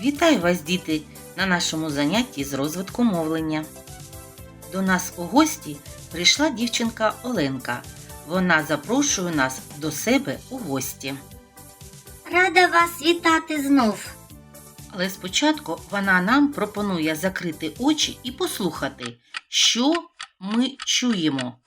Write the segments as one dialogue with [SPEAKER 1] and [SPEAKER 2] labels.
[SPEAKER 1] Вітаю вас, діти, на нашому занятті з розвитку мовлення. До нас у гості прийшла дівчинка Оленка. Вона запрошує нас до себе у гості.
[SPEAKER 2] Рада вас вітати знов.
[SPEAKER 1] Але спочатку вона нам пропонує закрити очі і послухати, що ми чуємо.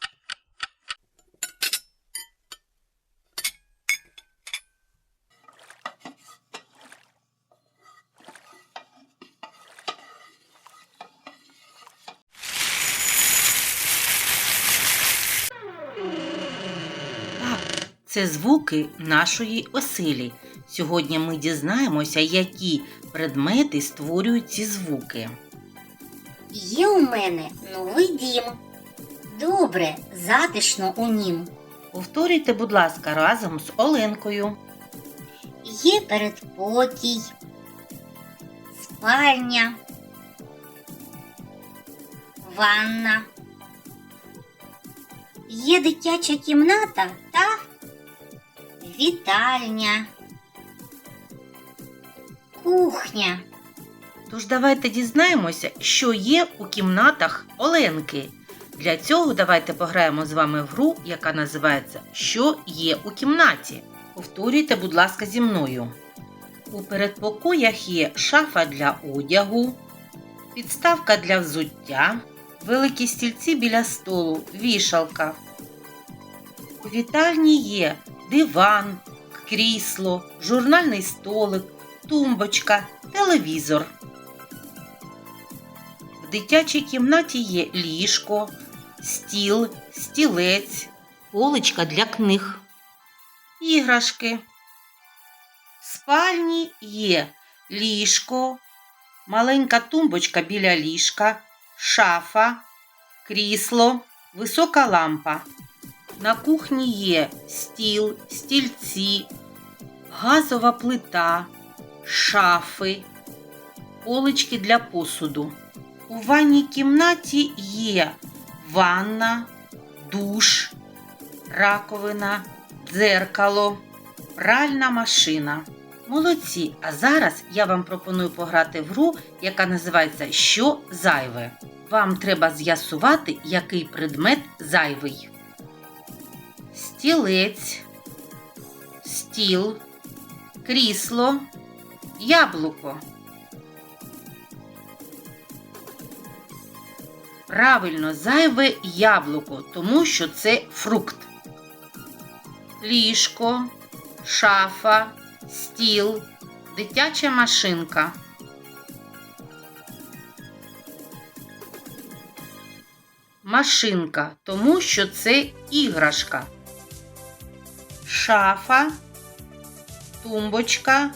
[SPEAKER 1] Це звуки нашої оселі. Сьогодні ми дізнаємося, які предмети створюють ці звуки.
[SPEAKER 2] Є у мене новий дім. Добре, затишно у нім.
[SPEAKER 1] Повторюйте, будь ласка, разом з Оленкою.
[SPEAKER 2] Є передпокій, спальня, ванна. Є дитяча кімната та вітальня, кухня.
[SPEAKER 1] Тож давайте дізнаємося, що є у кімнатах Оленки. Для цього давайте пограємо з вами в гру, яка називається Що є у кімнаті. Повторюйте, будь ласка, зі мною. У передпокоях є шафа для одягу, підставка для взуття, великі стільці біля столу, вішалка. У вітальні є диван, крісло, журнальний столик, тумбочка, телевізор. В дитячій кімнаті є ліжко, стіл, стілець, поличка для книг, іграшки. В спальні є ліжко, маленька тумбочка біля ліжка, шафа, крісло, висока лампа. На кухні є стіл, стільці, газова плита, шафи, полички для посуду. У ванній кімнаті є ванна, душ, раковина, дзеркало, пральна машина. Молодці! А зараз я вам пропоную пограти в гру, яка називається Що зайве. Вам треба з'ясувати, який предмет зайвий. Стілець, стіл, крісло, яблуко. Правильно, зайве яблуко, тому що це фрукт. Ліжко, шафа, стіл, дитяча машинка. Машинка, тому що це іграшка. Шафа, тумбочка,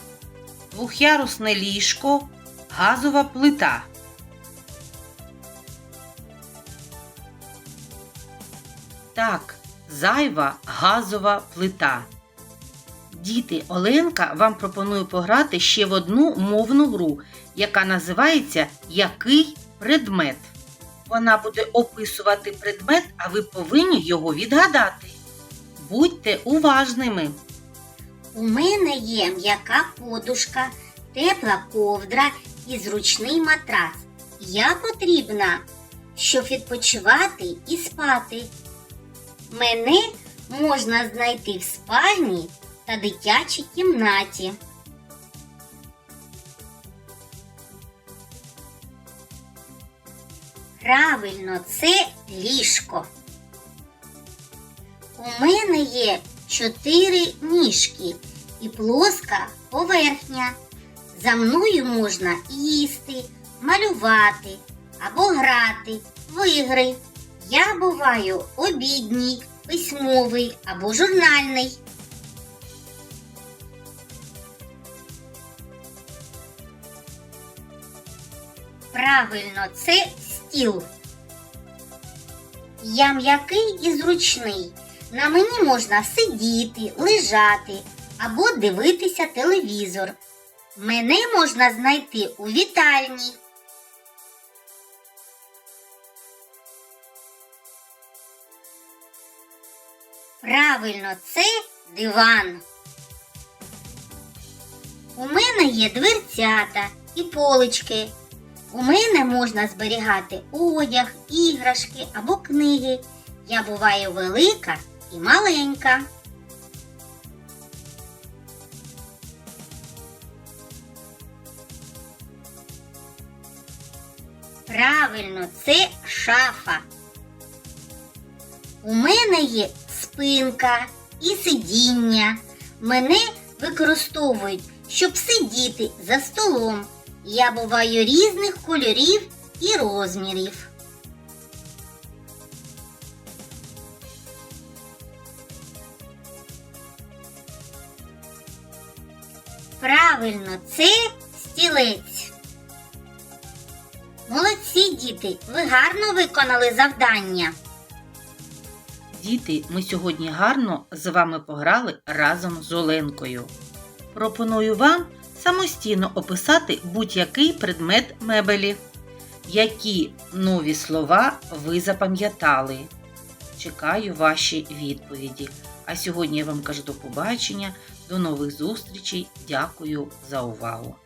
[SPEAKER 1] двохярусне ліжко, газова плита. Так, зайва газова плита. Діти, Оленка вам пропонує пограти ще в одну мовну гру, яка називається Який предмет. Вона буде описувати предмет, а ви повинні його відгадати. Будьте уважними.
[SPEAKER 2] У мене є м'яка подушка, тепла ковдра і зручний матрас. Я потрібна, щоб відпочивати і спати. Мене можна знайти в спальні та дитячій кімнаті. Правильно, це ліжко. У мене є чотири ніжки і плоска поверхня. За мною можна їсти, малювати або грати в ігри. Я буваю обідній, письмовий або журнальний. Правильно, це стіл. Я м'який і зручний. На мені можна сидіти, лежати або дивитися телевізор. Мене можна знайти у вітальні. Правильно, це диван. У мене є дверцята і полички. У мене можна зберігати одяг, іграшки або книги. Я буваю велика і маленька. Правильно, це шафа. У мене є спинка і сидіння. Мене використовують, щоб сидіти за столом. Я буваю різних кольорів і розмірів. Правильно, це стілець. Молодці, діти, ви гарно виконали завдання.
[SPEAKER 1] Діти, ми сьогодні гарно з вами пограли разом з Оленкою. Пропоную вам самостійно описати будь-який предмет мебелі. Які нові слова ви запам'ятали? Чекаю ваші відповіді. А сьогодні я вам кажу до побачення, до нових зустрічей. Дякую за увагу!